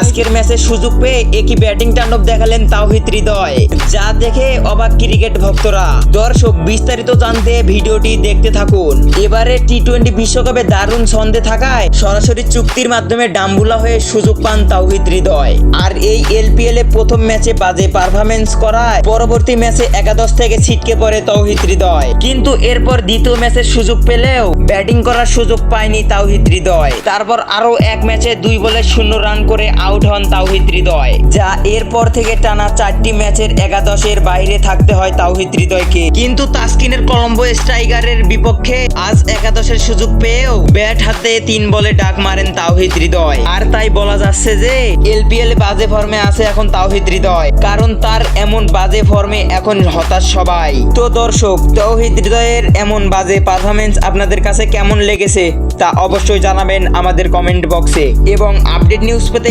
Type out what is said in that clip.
আজকের ম্যাচে সুযোগ পেয়ে একই ব্যাটিং তাণ্ডব দেখালেন তাওহিদ হৃদয়। যা দেখে অবাক ক্রিকেট ভক্তরা। দর্শক, বিস্তারিত জানতে ভিডিওটি দেখতে থাকুন। এবারে টি টোয়েন্টি বিশ্বকাপে দারুণ ছন্দে থাকায় সরাসরি চুক্তির মাধ্যমে ডাম্বুলা হয়ে সুযোগ পান তাওহিদ হৃদয়। আর এই এলপিএল এ প্রথম ম্যাচে বাজে পারফরমেন্স করায় পরবর্তী ম্যাচে একাদশ থেকে ছিটকে পড়ে তৌহিদ হৃদয়। কিন্তু এরপর দ্বিতীয় ম্যাচের সুযোগ পেলেও ব্যাটিং করার সুযোগ পায়নি তাওহিদ হৃদয়। তারপর আরও এক ম্যাচে দুই বলে শূন্য রান করে আউট হন তাওহিদ হৃদয়। যা এরপর থেকে টানা চারটি ম্যাচের একাদশের বাইরে থাকতে হয় তাওহিদ হৃদয়কে। কিন্তু তাসকিনের কলম্বো স্ট্রাইকারের বিপক্ষে আজ একাদশের সুযোগ পেয়েও ব্যাট হাতে তিন বলে ডাক মারেন তাওহিদ হৃদয়। আর তাই বলা যাচ্ছে যে এলপিএল বাজে ফর্মে আছে এখন তাওহিদ হৃদয়। কারণ তার এমন বাজে ফর্মে এখন হতাশ সবাই। তো দর্শক তৌহিদ হৃদয়ের এমন বাজে পারফরমেন্স আপনাদের কাছে কেমন লেগেছে তা অবশ্যই জানাবেন আমাদের কমেন্ট বক্সে এবং আপডেট নিউজ পেতে